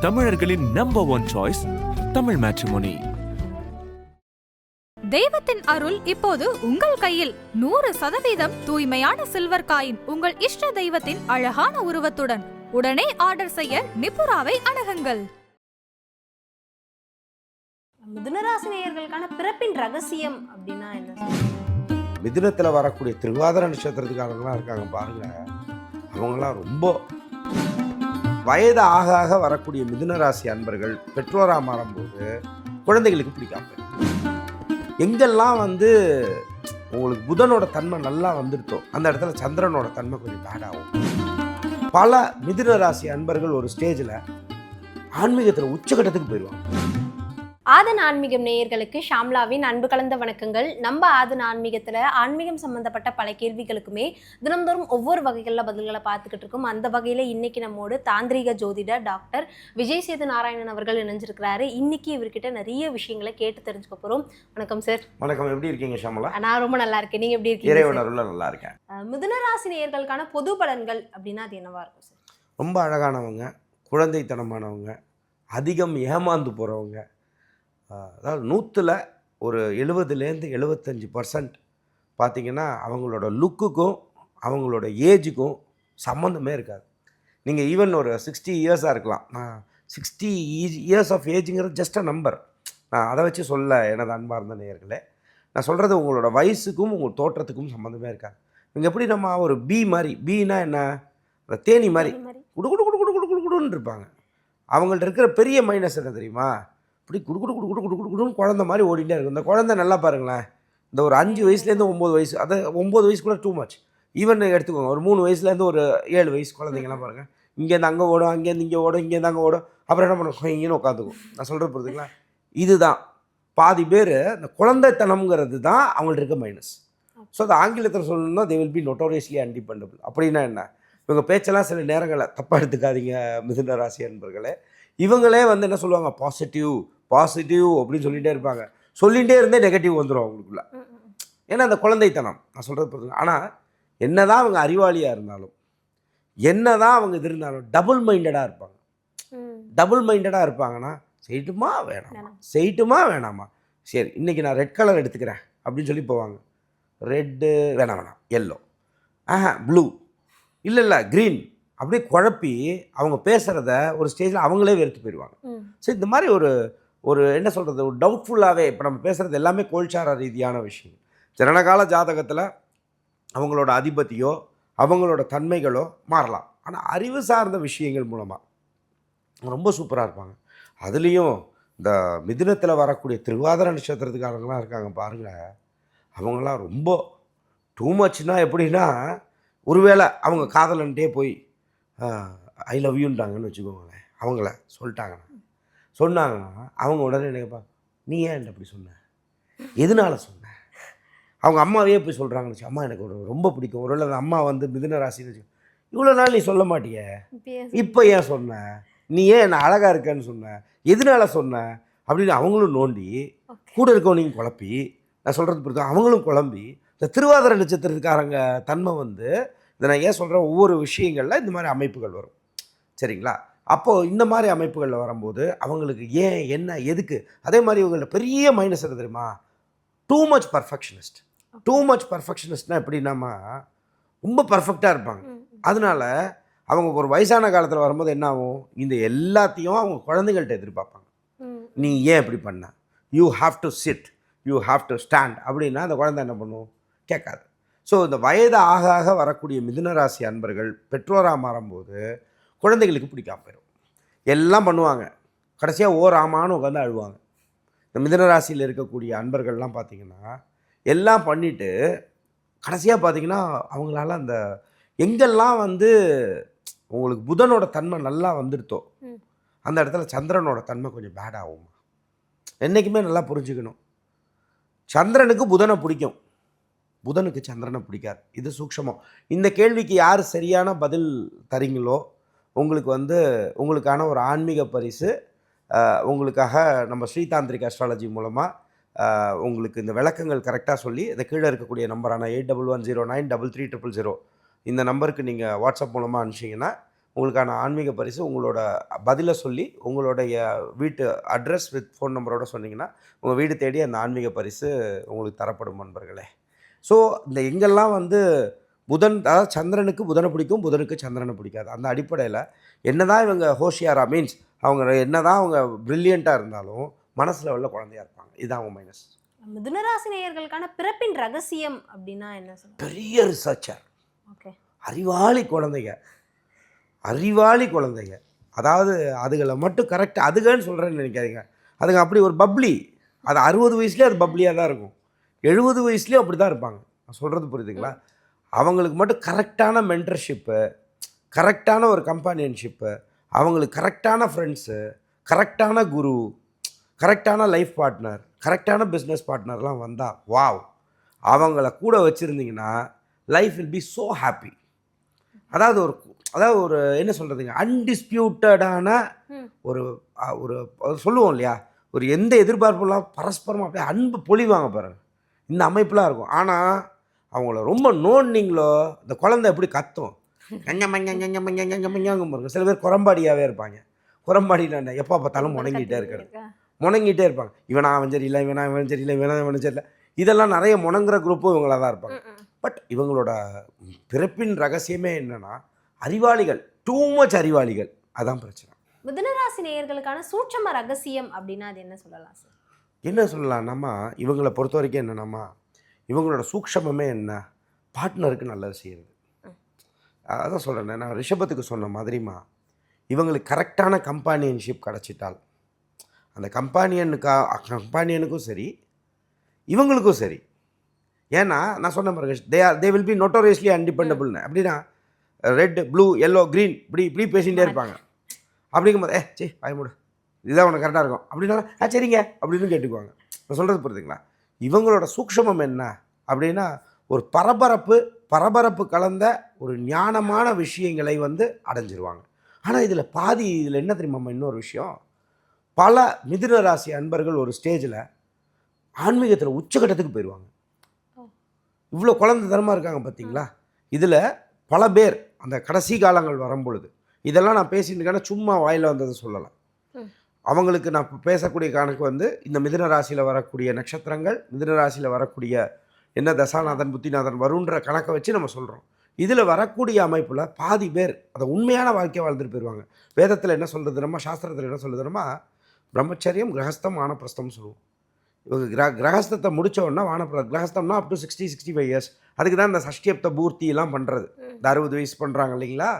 தமிழர்களின் number one choice Tamil matrimony தெய்வத்தின் அருள் இப்போது உங்கள் கையில். நூறு சதவீதம் தூய்மையான சில்வர் காயின் உங்கள் இஷ்ட தெய்வத்தின் அழகான உருவத்துடன். உடனே ஆர்டர் செய்ய நிப்புராவை அணுகுங்கள். மிதுனராசி நேயர்களுக்கான பிறப்பின் ரகசியம் அப்படின்னா என்ன? மிதுனத்தில் வரக்கூடிய திருவாதிர நட்சத்திரத்துக்காரங்களாம் இருக்காங்க பாருங்க. அவங்களாம் ரொம்ப வயது ஆக ஆக வரக்கூடிய மிதுன ராசி அன்பர்கள் பெற்றோராக மாறும்போது குழந்தைகளுக்கு பிடிக்காம எங்கெல்லாம் வந்து உங்களுக்கு புதனோட தன்மை நல்லா வந்துருத்தோ அந்த இடத்துல சந்திரனோட தன்மை கொஞ்சம் பேடாகும் பல மிதுன ராசி அன்பர்கள் ஒரு ஸ்டேஜில் ஆன்மீகத்தில் உச்சகட்டத்துக்கு போயிடுவாங்க. ஆதன் ஆன்மீகம் நேயர்களுக்கு ஷாம்லாவின் அன்பு கலந்த வணக்கங்கள். நம்ம ஆதன் ஆன்மீகத்துல ஆன்மீகம் சம்பந்தப்பட்ட பல கேள்விகளுக்குமே தினம்தோறும் ஒவ்வொரு வகைகளில் பதில்களை பார்த்துக்கிட்டு இருக்கோம். அந்த வகையில இன்னைக்கு நம்மோடு தாந்திரீக ஜோதிடர் டாக்டர் விஜய் சேது நாராயணன் அவர்கள் இணைஞ்சிருக்கிறாரு. இன்னைக்கு இவர்கிட்ட நிறைய விஷயங்களை கேட்டு தெரிஞ்சுக்க போறோம். வணக்கம் சார் வணக்கம். எப்படி இருக்கீங்க ஷாமலா? நான் ரொம்ப நல்லா இருக்கேன். நீங்க எப்படி இருக்கீங்க நல்லா இருக்கேன். மிதுனராசி நேயர்களுக்கான பொது பலன்கள் அப்படின்னா அது என்னவா இருக்கும் சார் ரொம்ப அழகானவங்க குழந்தைத்தனமானவங்க அதிகம் ஏமாந்து போகிறவங்க அதாவது நூற்றில் ஒரு எழுபதுலேருந்து எழுபத்தஞ்சி பர்சன்ட் பார்த்தீங்கன்னா அவங்களோட லுக்குக்கும் அவங்களோட ஏஜுக்கும் சம்மந்தமே இருக்காது. நீங்கள் ஈவன் ஒரு சிக்ஸ்டி இயர்ஸாக இருக்கலாம். நான் சிக்ஸ்டி இயர்ஸ் ஆஃப் ஏஜுங்கிறது ஜஸ்ட் அ நம்பர் நான் அதை வச்சு சொல்ல எனது அன்பார்ந்த நேயர்களே நான் சொல்கிறது உங்களோட வயசுக்கும் உங்கள் தோற்றத்துக்கும் சம்மந்தமே இருக்காது. இவங்க எப்படி நம்ம ஒரு பி மாதிரி பீனா என்ன? அந்த தேனி மாதிரி குடு குடு குடு குடு குடு குடுன்னு இருப்பாங்க. அவங்கள்ட்ட இருக்கிற பெரிய மைனஸ் என்ன தெரியுமா? இப்படி குடு குடு குடு குடு குடு குடு குடுன்னு குழந்த மாதிரி ஓடிட்டே இருக்கும். இந்த குழந்தை நல்லா பாருங்களேன். இந்த ஒரு அஞ்சு வயசுலேருந்து ஒம்பது வயசு அது ஒம்பது வயசு கூட டூ மச் ஈவன் எடுத்துக்கோங்க ஒரு மூணு வயசுலேருந்து ஒரு ஏழு வயசு குழந்தைங்கலாம் பாருங்கள் இங்கேருந்து அங்கே ஓடும் அங்கேருந்து இங்கே ஓடும் இங்கேருந்து அங்கே ஓடும். அப்புறம் என்ன பண்ணும் இங்கேன்னு உட்காந்துக்கும் நான் சொல்கிறது புரியுதுங்களா? இதுதான். பாதி பேர் இந்த குழந்தைத்தனம்ங்கிறது தான் அவங்கள்ட்ட இருக்க மைனஸ் ஸோ அது ஆங்கிலத்தில் சொல்லணும்னா தே வில் பி நொட்டோரியஸ்லி அன்டிபெண்டபிள் அப்படின்னா என்ன? இவங்க பேச்செல்லாம் சில நேரங்களில் தப்பாக எடுத்துக்காதீங்க மிதுன ராசி அன்பர்களே. இவங்களே வந்து என்ன சொல்லுவாங்க? பாசிட்டிவ் பாசிட்டிவ் அப்படின்னு சொல்லிகிட்டே இருப்பாங்க. சொல்லிகிட்டே இருந்தே நெகட்டிவ் வந்துடும் அவங்களுக்குள்ள. ஏன்னா அந்த குழந்தைத்தனம் நான் சொல்கிறது புரியுது ஆனால் என்னதான் அவங்க அறிவாளியாக இருந்தாலும் என்னதான் அவங்க இது இருந்தாலும் டபுள் மைண்டடாக இருப்பாங்க. டபுள் மைண்டடாக இருப்பாங்கன்னா செய்யட்டுமா வேணாமா. செய்யட்டுமா வேணாமா? சரி இன்றைக்கி நான் ரெட் கலர் எடுத்துக்கிறேன் அப்படின்னு சொல்லி போவாங்க. ரெட்டு வேணாம் வேணாம் எல்லோ ஆஹா ப்ளூ இல்லை இல்லை க்ரீன் அப்படியே குழப்பி அவங்க பேசுகிறத ஒரு ஸ்டேஜில் அவங்களே வெறுத்து போயிடுவாங்க. ஸோ இந்த மாதிரி ஒரு ஒரு என்ன சொல்கிறது ஒரு டவுட்ஃபுல்லாகவே இப்போ நம்ம பேசுகிறது எல்லாமே கோல்சார ரீதியான விஷயம் ஜனனகால ஜாதகத்தில் அவங்களோட அதிபதியோ அவங்களோட தன்மைகளோ மாறலாம். ஆனால் அறிவு சார்ந்த விஷயங்கள் மூலமாக ரொம்ப சூப்பராக இருப்பாங்க. அதுலேயும் இந்த மிதினத்தில் வரக்கூடிய திருவாதிர நட்சத்திரத்துக்காரங்களாம் இருக்காங்க பாருங்களேன் அவங்களாம் ரொம்ப டூ மச்னா எப்படின்னா ஒருவேளை அவங்க காதலன்ட்டே போய் ஐ லவ் யூன்றாங்கன்னு வச்சுக்கோங்களேன். அவங்கள சொல்லிட்டாங்கன்னா சொன்னாங்கன்னா அவங்க உடனே நினைப்பா நீ ஏன் அப்படி சொன்ன? எதனால சொன்ன? அவங்க அம்மாவே போய் சொல்கிறாங்கன்னு அம்மா எனக்கு ஒரு ரொம்ப பிடிக்கும். ஒருவேளை அந்த அம்மா வந்து மிதுன ராசின்னு இவ்வளோ நாள் நீ சொல்ல மாட்டியே? இப்போ ஏன் சொன்ன? நீ ஏன் என்ன அழகாக இருக்கேன்னு சொன்ன? எதனால சொன்ன? அப்படின்னு அவங்களும் நோண்டி. கூட இருக்கவனையும் குழப்பி நான் சொல்கிறது புரியுது அவங்களும் குழம்பி இந்த திருவாதிர நட்சத்திரத்துக்காரங்க தன்மை வந்து இதை நான் ஏன் சொல்கிறேன் ஒவ்வொரு விஷயங்களில் இந்த மாதிரி அமைப்புகள் வரும். சரிங்களா? அப்போது இந்த மாதிரி அமைப்புகளில் வரும்போது அவங்களுக்கு ஏன் என்ன எதுக்கு? அதே மாதிரி இவங்கள்ட்ட பெரிய மைனஸ் என்ன தெரியுமா? Too much perfectionist too much பர்ஃபெக்ஷனிஸ்ட்னா எப்படின்னாமா ரொம்ப பர்ஃபெக்டாக இருப்பாங்க. அதனால அவங்க ஒரு வயசான காலத்தில் வரும்போது என்ன ஆகும்? இந்த எல்லாத்தையும் அவங்க குழந்தைகள்கிட்ட எதிர்பார்ப்பாங்க. நீ ஏன் இப்படி பண்ண? You have to sit you have to stand அப்படின்னா அந்த குழந்தை என்ன பண்ணும்? கேட்காது. ஸோ இந்த வயது ஆக ஆக வரக்கூடிய மிதுன ராசி அன்பர்கள் பெற்றோராக மாறும்போது குழந்தைகளுக்கு பிடிக்காம போயிடும் எல்லாம் பண்ணுவாங்க. கடைசியாக ஓர் ஆமான்னு உட்காந்து அழுவாங்க. இந்த மிதுன ராசியில் இருக்கக்கூடிய அன்பர்கள்லாம் பார்த்தீங்கன்னா எல்லாம் பண்ணிவிட்டு கடைசியாக பார்த்தீங்கன்னா அவங்களால அந்த எங்கெல்லாம் வந்து உங்களுக்கு புதனோட தன்மை நல்லா வந்துடுத்தோ. அந்த இடத்துல சந்திரனோட தன்மை கொஞ்சம் பேட் ஆகும் என்றைக்குமே நல்லா புரிஞ்சுக்கணும். சந்திரனுக்கு புதனை பிடிக்கும். புதனுக்கு சந்திரனை பிடிக்காது. இது சூக்ஷமம். இந்த கேள்விக்கு யார் சரியான பதில் தரீங்களோ உங்களுக்கு வந்து உங்களுக்கான ஒரு ஆன்மீக பரிசு உங்களுக்காக நம்ம ஸ்ரீதாந்திரிக் அஸ்ட்ராலஜி மூலமாக உங்களுக்கு இந்த விளக்கங்கள் கரெக்டாக சொல்லி இந்த கீழே இருக்கக்கூடிய நம்பரான eight double one zero nine double three triple zero இந்த நம்பருக்கு நீங்கள் வாட்ஸ்அப் மூலமாக அனுப்பிச்சிங்கன்னா உங்களுக்கான ஆன்மீக பரிசு உங்களோட பதிலை சொல்லி உங்களுடைய வீட்டு அட்ரஸ் வித் ஃபோன் நம்பரோட சொன்னீங்கன்னா உங்கள் வீடு தேடி அந்த ஆன்மீக பரிசு உங்களுக்கு தரப்படும் நண்பர்களே. ஸோ இந்த எங்கெல்லாம் வந்து புதன் அதாவது சந்திரனுக்கு புதனை பிடிக்கும் புதனுக்கு சந்திரனை பிடிக்காது. அந்த அடிப்படையில் என்னதான் இவங்க ஹோஷியாரா மீன்ஸ் அவங்க என்னதான் அவங்க ப்ரில்லியண்ட்டாக இருந்தாலும் மனசில் உள்ள குழந்தையா இருப்பாங்க. இதுதான் அவங்க மைனஸ் மிதுனராசி நேயர்களுக்கான பிறப்பின் ரகசியம் அப்படின்னா என்ன பெரிய ரிசர்ச்சர் ஓகே. அறிவாளி குழந்தைங்க. அறிவாளி குழந்தைங்க. அதாவது அதுகளை மட்டும் கரெக்ட் அதுகன்னு சொல்கிறேன்னு நினைக்காதீங்க. அதுங்க அப்படி ஒரு பப்ளி அது அறுபது வயசுலேயே அது பப்ளியாக தான் இருக்கும். எழுபது வயசுலேயும் அப்படி தான் இருப்பாங்க. நான் சொல்கிறது புரியுதுங்களா? அவங்களுக்கு மட்டும் கரெக்டான மென்டர்ஷிப்பு கரெக்டான ஒரு கம்பானியன்ஷிப்பு அவங்களுக்கு கரெக்டான ஃப்ரெண்ட்ஸு கரெக்டான குரு கரெக்டான லைஃப் பார்ட்னர் கரெக்டான பிஸ்னஸ் பார்ட்னர்லாம் வந்தால் வாவ் அவங்கள கூட வச்சுருந்தீங்கன்னா life will be so happy அதாவது ஒரு அதாவது ஒரு என்ன சொல்கிறதுங்க அன்டிஸ்பியூட்டடான. ஒரு ஒரு சொல்லுவோம் இல்லையா? ஒரு எந்த எதிர்பார்ப்புலாம் பரஸ்பரமாக அப்படியே அன்பு பொழிவாங்க பாருங்க. இந்த அமைப்புலாம் இருக்கும். ஆனால் அவங்கள ரொம்ப நோண்டிங்களோ இந்த குழந்தை எப்படி கத்தும்? பாருங்க சில பேர் குரம்பாடியாகவே இருப்பாங்க. குரம்பாடியில் எப்போ பார்த்தாலும் முடங்கிட்டே இருக்கிறது முணங்கிட்டே இருப்பாங்க. இவனா அவன் சரியில்லை இவனா இவன் சரியில்லை இவனா இவன் சரியில்லை இதெல்லாம் நிறைய முணங்குற குரூப்பும் இவங்களாக தான் இருப்பாங்க. பட் இவங்களோட பிறப்பின் ரகசியமே என்னன்னா அறிவாளிகள். டூ மச் அறிவாளிகள். அதான் பிரச்சனை. மிதுனராசி நேயர்களுக்கான சூட்சம ரகசியம் அப்படின்னா அது என்ன சொல்லலாம் சார்? என்ன சொல்லலாம்னாமா இவங்களை பொறுத்த வரைக்கும் என்னன்னாமா இவங்களோட சூக்ஷமமே என்ன? பார்ட்னருக்கு நல்லது செய்யுது அதான் சொல்கிறேன் நான் ரிஷபத்துக்கு சொன்ன மாதிரிமா இவங்களுக்கு கரெக்டான கம்பானியன்ஷிப் கிடச்சிட்டால் அந்த கம்பானியனுக்கா கம்பானியனுக்கும் சரி இவங்களுக்கும் சரி ஏன்னா நான் சொன்ன பாருங்க they are they will be notoriously அன்டிபெண்டபிள்னு அப்படின்னா ரெட் ப்ளூ எல்லோ க்ரீன் இப்படி இப்படி பேசிகிட்டே இருப்பாங்க. அப்படிங்கும்போது ஏ சரி பயமுடு இதுதான் உனக்கு கரெக்டாக இருக்கும். அப்படின்னா ஆ சரிங்க. அப்படின்னு கேட்டுக்குவாங்க. நான் சொல்கிறது புரியுதுங்களா? இவங்களோட சூக்ஷமம் என்ன அப்படின்னா ஒரு பரபரப்பு பரபரப்பு கலந்த ஒரு ஞானமான விஷயங்களை வந்து அடைஞ்சிருவாங்க. ஆனால் இதில் பாதி இதில் என்ன தெரியுமாம்மா இன்னொரு விஷயம்? பல மிதுன ராசி அன்பர்கள் ஒரு ஸ்டேஜில் ஆன்மீகத்தில் உச்சகட்டத்துக்கு போயிடுவாங்க இவ்வளோ குழந்தைத்தனமாக இருக்காங்க பார்த்தீங்களா இதில் பல பேர் அந்த கடைசி காலங்கள் வரும்பொழுது இதெல்லாம் நான் பேசிட்டு இருக்கேன்னா சும்மா வாயில் வந்ததை சொல்லலாம். அவங்களுக்கு நான் பேசக்கூடிய கணக்கு வந்து இந்த மிதுன ராசியில் வரக்கூடிய நட்சத்திரங்கள் மிதுன ராசியில் வரக்கூடிய என்ன தசாநாதன் புத்திநாதன் வருன்ற கணக்கை வச்சு நம்ம சொல்கிறோம் இதில் வரக்கூடிய அமைப்பில் பாதி பேர் அதை உண்மையான வாழ்க்கையை வாழ்ந்துட்டு போயிடுவாங்க வேதத்தில் என்ன சொல்கிறது நம்ம? சாஸ்திரத்தில் என்ன சொல்லுதுன்னா பிரம்மச்சரியம் கிரகஸ்தம் வானப்பிரஸ்தம்னு சொல்லுவோம். இவங்க கிர கிரகஸ்தத்தை முடிச்ச உடனே வானப்பிர கிரகஸ்தம்னா up to sixty sixty five years அதுக்கு தான் இந்த சஷ்டியப்த பூர்த்தி எல்லாம் பண்ணுறது இந்த அறுபது வயசு பண்ணுறாங்க இல்லைங்களா?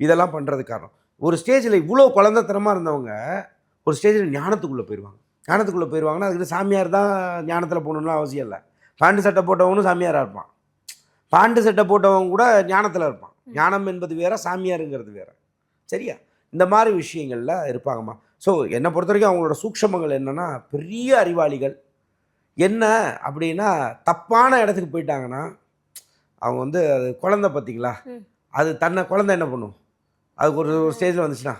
இதெல்லாம் பண்ணுறது காரணம். ஒரு ஸ்டேஜில் இவ்வளோ குழந்தைத்தனமாக இருந்தவங்க ஒரு ஸ்டேஜில் ஞானத்துக்குள்ளே போயிடுவாங்க ஞானத்துக்குள்ளே போயிடுவாங்கன்னா அதுக்கு சாமியார் தான் ஞானத்தில் போகணும்னு அவசியம் இல்லை. பாண்டு சட்டை போட்டவனும் சாமியாராக இருப்பான். பாண்டு சட்டை போட்டவன் கூட ஞானத்தில் இருப்பான். ஞானம் என்பது வேற சாமியாருங்கிறது வேற. சரியா? இந்த மாதிரி விஷயங்களில் இருப்பாங்கம்மா. ஸோ என்னை பொறுத்த வரைக்கும் அவங்களோட சூக்ஷமங்கள் என்னென்னா பெரிய அறிவாளிகள். என்ன அப்படின்னா தப்பான இடத்துக்கு போயிட்டாங்கன்னா அவங்க வந்து அது குழந்தை பார்த்தீங்களா. அது தன்னை குழந்தை என்ன பண்ணும்? அதுக்கு ஒரு ஒரு ஸ்டேஜில் வந்துச்சுன்னா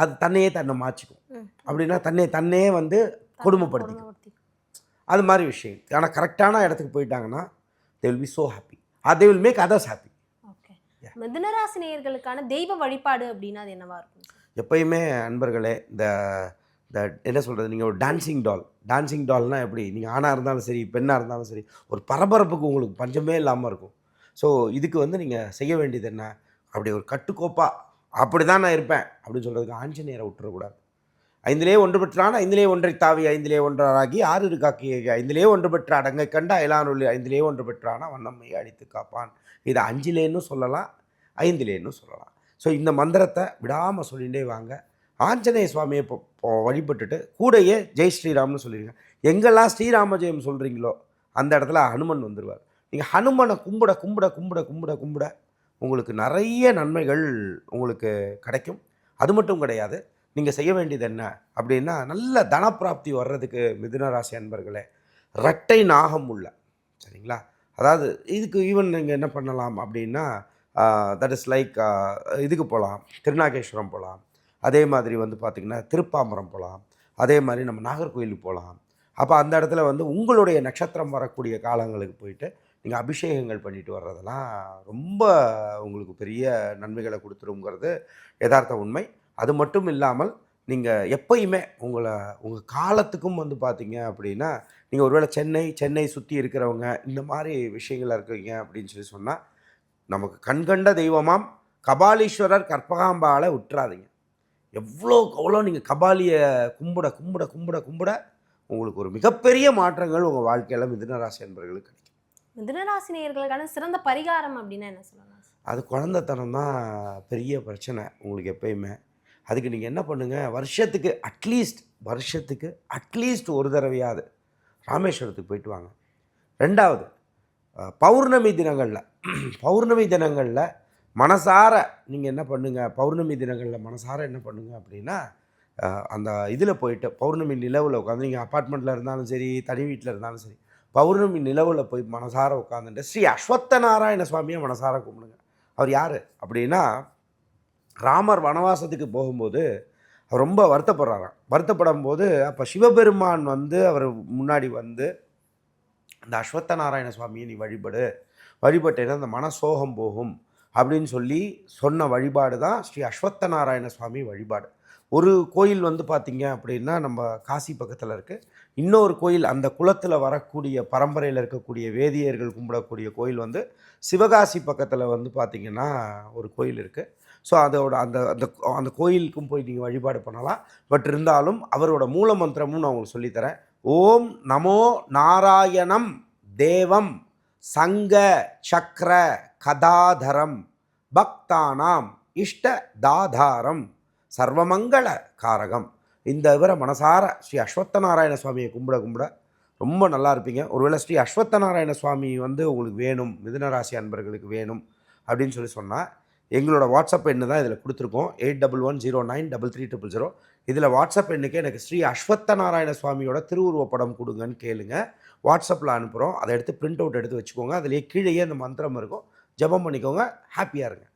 அது தன்னையே தன்னை மாற்றிக்கும். அப்படின்னா தன்னை தன்னையே வந்து கொடுமைப்படுத்திக்கும். கொடுமைப்படுத்தி. அது மாதிரி விஷயம். ஆனால் கரெக்டான இடத்துக்கு போயிட்டாங்கன்னா they will be so happy they will make others happy okay. மிதுனராசி நேயர்களுக்கான தெய்வ வழிபாடு அப்படின்னா அது என்னவா இருக்கும்? எப்பயுமே அன்பர்களே இந்த இந்த என்ன சொல்கிறது நீங்கள் ஒரு டான்சிங் டால் டான்சிங் டால்னால் எப்படி? நீங்கள் ஆணாக இருந்தாலும் சரி பெண்ணாக இருந்தாலும் சரி ஒரு பரபரப்புக்கு உங்களுக்கு பஞ்சமே இல்லாமல் இருக்கும். ஸோ இதுக்கு வந்து நீங்கள் செய்ய வேண்டியது என்ன? அப்படி ஒரு கட்டுக்கோப்பாக அப்படி தான் நான் இருப்பேன் அப்படின்னு சொல்கிறதுக்கு ஆஞ்சநேயரை விட்டுறக்கூடாது. ஐந்திலே ஒன்று பெற்றான் ஐந்திலே ஒன்றை தாவி ஐந்திலே ஒன்றாகி ஆறு இருக்காக்கி ஐந்திலே ஒன்று பெற்ற அடங்கை கண்ட அயலானொல்லி ஐந்திலே ஒன்று பெற்றானா வண்ணம்மையை அழித்து காப்பான். இதை அஞ்சிலேன்னு சொல்லலாம் ஐந்திலேன்னு சொல்லலாம். ஸோ இந்த மந்திரத்தை விடாமல் சொல்லிகிட்டே வாங்க. ஆஞ்சநேய சுவாமியை இப்போ வழிபட்டுட்டு கூடயே ஜெய் ஸ்ரீராம்னு சொல்லிடுங்க எங்கெல்லாம் ஸ்ரீராம ஜெயம் சொல்கிறீங்களோ அந்த இடத்துல ஹனுமன் வந்துடுவார் நீங்கள் ஹனுமனை கும்பிட கும்பிட கும்பிட கும்பிட கும்பிட உங்களுக்கு நிறைய நன்மைகள் உங்களுக்கு கிடைக்கும். அது மட்டும் கிடையாது நீங்கள் செய்ய வேண்டியது என்ன அப்படின்னா நல்ல தனப்பிராப்தி வர்றதுக்கு மிதுன ராசி அன்பர்களே ரெட்டை நாகம் உள்ள சரிங்களா? அதாவது இதுக்கு ஈவன் நீங்கள் என்ன பண்ணலாம் அப்படின்னா தட் இஸ் லைக் இதுக்கு போகலாம் திருநாகேஸ்வரம் போகலாம் அதே மாதிரி வந்து பார்த்திங்கன்னா திருப்பாம்பரம் போகலாம் அதே மாதிரி நம்ம நாகர்கோயிலுக்கு போகலாம் அப்போ அந்த இடத்துல வந்து உங்களுடைய நட்சத்திரம் வரக்கூடிய காலங்களுக்கு போயிட்டு நீங்கள் அபிஷேகங்கள் பண்ணிட்டு வர்றதெல்லாம் ரொம்ப உங்களுக்கு பெரிய நன்மைகளை கொடுத்துருங்கிறது யதார்த்த உண்மை. அது மட்டும் இல்லாமல் நீங்கள் எப்பயுமே உங்களை உங்கள் காலத்துக்கும் வந்து பார்த்தீங்க அப்படின்னா நீங்கள் ஒருவேளை சென்னை சென்னை சுற்றி இருக்கிறவங்க இந்த மாதிரி விஷயங்கள் இருக்கிறீங்க அப்படின்னு சொல்லி சொன்னால் நமக்கு கண்கண்ட தெய்வமாம். கபாலீஸ்வரர் கற்பகாம்பாலை விட்டுறாதீங்க எவ்வளோ அவ்வளோ நீங்கள் கபாலியை கும்பிட கும்பிட கும்பிட கும்பிட உங்களுக்கு ஒரு மிகப்பெரிய மாற்றங்கள் உங்கள் வாழ்க்கையில் மிதுனராசி என்பவர்களுக்கு கிடைக்கும். மிதுனராசினியர்களுக்கான சிறந்த பரிகாரம் அப்படின்னா என்ன சொல்லலாம்? அது குழந்தைத்தனம் தான் பெரிய பிரச்சனை உங்களுக்கு எப்பயுமே. அதுக்கு நீங்கள் என்ன பண்ணுங்கள் வருஷத்துக்கு அட்லீஸ்ட் வருஷத்துக்கு அட்லீஸ்ட் ஒரு தடவையாவது ராமேஸ்வரத்துக்கு போயிட்டு வாங்க. ரெண்டாவது பௌர்ணமி தினங்களில் பௌர்ணமி தினங்களில் மனசார நீங்கள் என்ன பண்ணுங்கள் பௌர்ணமி தினங்களில் மனசார என்ன பண்ணுங்கள் அப்படின்னா அந்த இதில் போயிட்டு பௌர்ணமி நிலவில் உட்காந்து நீங்கள் அப்பார்ட்மெண்ட்டில் இருந்தாலும் சரி தனி வீட்டில் இருந்தாலும் சரி பௌர்ணமி நிலவில் போய் மனசார உட்காந்துட்டு ஸ்ரீ அஸ்வத்த நாராயண சுவாமியை மனசார கும்பிடுங்க. அவர் யார்? அப்படின்னா ராமர் வனவாசத்துக்கு போகும்போது அவர் ரொம்ப வருத்தப்படுறாராம். வருத்தப்படும் போது அப்போ சிவபெருமான் வந்து அவர் முன்னாடி வந்து இந்த அஸ்வத்த நாராயண சுவாமியை நீ வழிபடு. வழிபட்டேன்னா அந்த மனசோகம் போகும். அப்படின்னு சொல்லி சொன்ன வழிபாடு தான் ஸ்ரீ அஸ்வத்த நாராயண சுவாமி வழிபாடு. ஒரு கோயில் வந்து பார்த்திங்க அப்படின்னா நம்ம காசி பக்கத்தில் இருக்குது இன்னொரு கோயில் அந்த குளத்தில் வரக்கூடிய பரம்பரையில் இருக்கக்கூடிய வேதியர்கள் கும்பிடக்கூடிய கோயில் வந்து சிவகாசி பக்கத்தில் வந்து பார்த்திங்கன்னா ஒரு கோயில் இருக்குது ஸோ அதோட அந்த அந்த அந்த கோயிலுக்கும் போய் நீங்கள் வழிபாடு பண்ணலாம். பட் இருந்தாலும் அவரோட மூல மந்திரமும் நான் உங்களுக்கு சொல்லித்தரேன் ஓம் நமோ நாராயணம் தேவம் சங்க சக்கர கதாதரம் பக்தானாம் இஷ்ட தாதாரம். சர்வமங்கள காரகம் இந்த இவரை மனசார ஸ்ரீ அஸ்வத்த நாராயண சுவாமியை கும்பிட கும்பிட ரொம்ப நல்லா இருப்பீங்க. ஒருவேளை ஸ்ரீ அஸ்வத்த நாராயண சுவாமி வந்து உங்களுக்கு வேணும் மிதுனராசி அன்பர்களுக்கு வேணும் அப்படின்னு சொல்லி சொன்னால் எங்களோட வாட்ஸ்அப் எண்ணு தான் இதில் கொடுத்துருக்கோம். Eight double one zero nine double three triple zero. இதில் வாட்ஸ்அப் எண்ணுக்கு எனக்கு ஸ்ரீ அஸ்வத்த நாராயண சுவாமியோட திருவுருவப்படம் கொடுங்கன்னு கேளுங்க. வாட்ஸ்அப்பில் அனுப்புகிறோம். அதை எடுத்து பிரிண்ட் அவுட் எடுத்து வச்சுக்கோங்க. அதுலேயே கீழேயே அந்த மந்திரம் இருக்கும். ஜெபம் பண்ணிக்கோங்க. ஹாப்பியாக இருங்க.